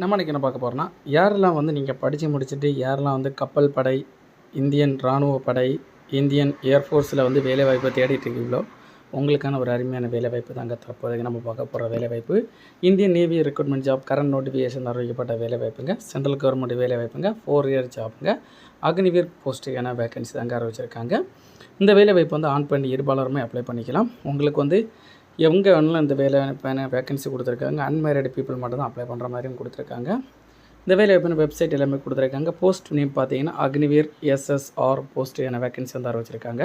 நம்ம இன்றைக்கி என்ன பார்க்க போகிறோன்னா யாரெல்லாம் வந்து நீங்கள் படித்து முடிச்சுட்டு யாரெல்லாம் வந்து கப்பல் படை இந்தியன் இராணுவ படை இந்தியன் ஏர்ஃபோர்ஸில் வந்து வேலைவாய்ப்பை தேடிட்டு இருக்கீங்களோ உங்களுக்கான ஒரு அருமையான வேலைவாய்ப்பு தாங்க தற்போதைக்கு நம்ம பார்க்க போகிற வேலைவாய்ப்பு Indian Navy recruitment job current notification அறிவிக்கப்பட்ட வேலைவாய்ப்புங்க. சென்ட்ரல் கவர்மெண்ட் வேலைவாய்ப்புங்க ஃபோர் இயர் ஜாப்புங்க அக்னிவீர் போஸ்ட்டுக்கான வேகன்சி தாங்க அறிவிச்சிருக்காங்க. இந்த வேலைவாய்ப்பு வந்து ஆன் பண்ணி இருபாலருமே அப்ளை பண்ணிக்கலாம். உங்களுக்கு வந்து எங்கே வேணாலும் இந்த வேலை வேக்கன்சி கொடுத்துருக்காங்க. அன்மேரிடு பீப்புள் மட்டும் தான் அப்ளை பண்ணுற மாதிரியும் கொடுத்துருக்காங்க. இந்த வேலைவாய்ப்பு வெப்சைட் எல்லாமே கொடுத்துருக்காங்க. போஸ்ட் நேம் பார்த்தீங்கன்னா அக்னிவீர் எஸ்எஸ்ஆர் போஸ்ட் என வேக்கன்சி வந்து ஆரம்பிச்சிருக்காங்க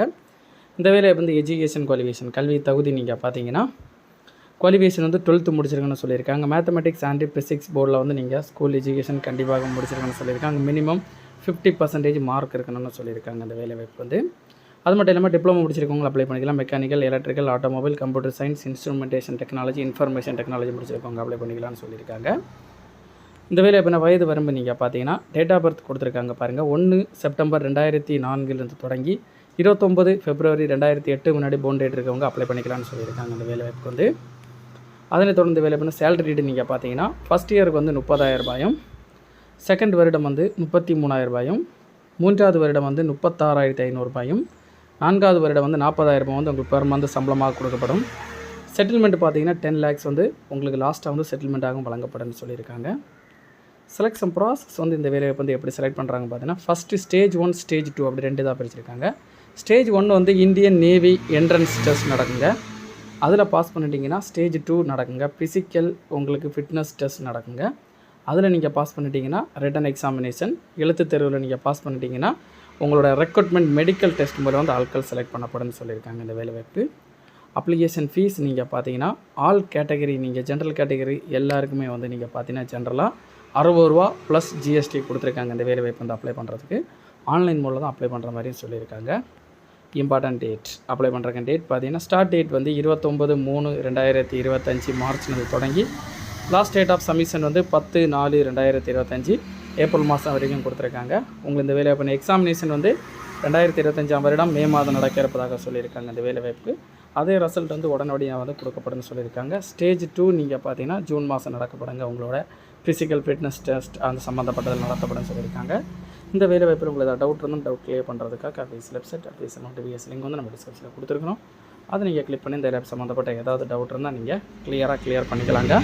இந்த வேலைவாய்ப்பு வந்து எஜுகேஷன் குவாலிஃபிகேஷன் கல்வி தகுதி நீங்கள் பார்த்தீங்கன்னா குவாலிஃபிகேஷன் வந்து டுவெல்த்து முடிச்சிருக்கணும்னு சொல்லியிருக்காங்க. மேத்தமெட்டிக்ஸ் அண்ட் பிசிக்ஸ் போர்டில் வந்து நீங்கள் ஸ்கூல் எஜுகேஷன் கண்டிப்பாக முடிச்சிருக்கணும்னு சொல்லியிருக்காங்க. மினிமம் ஃபிஃப்டி பர்சன்டேஜ் மார்க் இருக்கணும்னு சொல்லியிருக்காங்க அந்த வேலைவாய்ப்பு வந்து. அது மட்டும் இல்லாமல் டிப்ளமோ முடிச்சிருக்கவங்க அப்ளை பண்ணிக்கலாம். Mechanical electrical automobile computer science instrumentation technology information technology முடிச்சிருக்கவங்க apply பண்ணிக்கலாம்னு சொல்லியிருக்காங்க. இந்த வேலை இப்போ வயது வரம்பு நீங்கள் பார்த்தீங்கன்னா டேட் ஆஃப் பர்த் கொடுத்துருக்காங்க பாருங்கள் ஒன்று செப்டம்பர் ரெண்டாயிரத்தி நான்கிலிருந்து தொடங்கி இருபத்தொம்பது ஃபெப்ரவரி ரெண்டாயிரத்தி எட்டு முன்னாடி போன் டேட் இருக்கவங்க அப்ளை பண்ணிக்கலாம்னு சொல்லியிருக்காங்க அந்த வேலை வாய்ப்புக்கு வந்து. அதனைத் தொடர்ந்து வேலை பண்ண சேலரி ரேட்டு நீங்கள் பார்த்தீங்கன்னா ஃபஸ்ட் இயருக்கு வந்து முப்பதாயிரம் ரூபாயும் செகண்ட் வருடம் வந்து முப்பத்தி மூணாயிரம் ரூபாயும் மூன்றாவது வருடம் வந்து முப்பத்தாறாயிரத்தி ஐநூறுபாயும் நான்காவது வருடம் வந்து நாற்பதாயிரம் ரூபாய் வந்து உங்களுக்கு பெர் மந்த் சம்பளமாக கொடுக்கப்படும். செட்டில்மெண்ட் பார்த்தீங்கன்னா டென் லேக்ஸ் வந்து உங்களுக்கு லாஸ்ட்டாக வந்து செட்டில்மெண்ட்டாகவும் வழங்கப்படும்னு சொல்லியிருக்காங்க. செலெக்ஷன் ப்ராசஸ் வந்து இந்த வேலையை வந்து எப்படி செலக்ட் பண்ணுறாங்க பார்த்தீங்கன்னா first stage one stage two அப்படி ரெண்டு தான் பிரிச்சிருக்காங்க. ஸ்டேஜ் ஒன் வந்து இந்தியன் நேவி என்ட்ரன்ஸ் டெஸ்ட் நடக்குங்க. அதில் பாஸ் பண்ணிட்டீங்கன்னா ஸ்டேஜ் டூ நடக்குங்க. ஃபிசிக்கல் உங்களுக்கு ஃபிட்னஸ் டெஸ்ட் நடக்குங்க. அதில் நீங்கள் பாஸ் பண்ணிட்டீங்கன்னா ரிட்டன் எக்ஸாமினேஷன் எழுத்துத் தேர்வில் நீங்கள் பாஸ் பண்ணிட்டீங்கன்னா உங்களோட ரெக்ரூட்மெண்ட் மெடிக்கல் டெஸ்ட் மூலம் வந்து ஆட்கள் செலக்ட் பண்ணப்படும்னு சொல்லியிருக்காங்க இந்த வேலைவாய்ப்பு அப்ளிகேஷன் ஃபீஸ் நீங்கள் பார்த்தீங்கன்னா ஆல் கேட்டகரி நீங்கள் ஜென்ரல் கேட்டகரி எல்லாருக்குமே வந்து நீங்கள் பார்த்தீங்கன்னா ஜென்ரலாக அறுபது ரூபா ப்ளஸ் ஜிஎஸ்டி கொடுத்துருக்காங்க இந்த வேலைவாய்ப்பு வந்து அப்ளை பண்ணுறதுக்கு ஆன்லைன் மூலம் தான் அப்ளை பண்ணுற மாதிரியும் சொல்லியிருக்காங்க. இம்பார்ட்டன்ட் டேட் அப்ளை பண்ணுறக்கு டேட் பார்த்தீங்கன்னா ஸ்டார்ட் டேட் வந்து இருபத்தொம்பது மூணு ரெண்டாயிரத்தி இருபத்தஞ்சி மார்ச்லேருந்து தொடங்கி லாஸ்ட் டேட் ஆஃப் சப்மிஷன் வந்து பத்து நாலு ரெண்டாயிரத்தி இருபத்தஞ்சி. ஏப்ரல் மாதம் வரைக்கும் கொடுத்துருக்காங்க. உங்களுக்கு இந்த வேலைவாய்ப்பு எக்ஸாமினேஷன் வந்து ரெண்டாயிரத்தி இருபத்தஞ்சாம் வருடம் மே மாதம் நடக்க இருப்பதாக சொல்லியிருக்காங்க இந்த வேலைவாய்ப்பு அதே ரிசல்ட் வந்து உடனடியாக வந்து கொடுக்கப்படும்னு சொல்லியிருக்காங்க. ஸ்டேஜ் டூ நீங்கள் பார்த்தீங்கன்னா ஜூன் மாதம் நடக்கப்படுங்க உங்களோட ஃபிசிக்கல் ஃபிட்னஸ் டெஸ்ட் அந்த சம்மந்தப்பட்டதில் நடத்தப்படும் சொல்லியிருக்காங்க. இந்த வேலை வாய்ப்பில் உங்களுக்கு ஏதாவது டவுட் இருந்தால் டவுட் கிளியர் பண்ணுறதுக்காக official website official notification link வந்து நம்ம டிஸ்கிரிப்ஷனில் கொடுத்துருக்கோம் அதை நீங்கள் கிளிக் பண்ணி இந்த லேப் சம்மந்தப்பட்ட ஏதாவது டவுட் இருந்தால் நீங்கள் கிளியராக கிளியர் பண்ணிக்கலாங்க.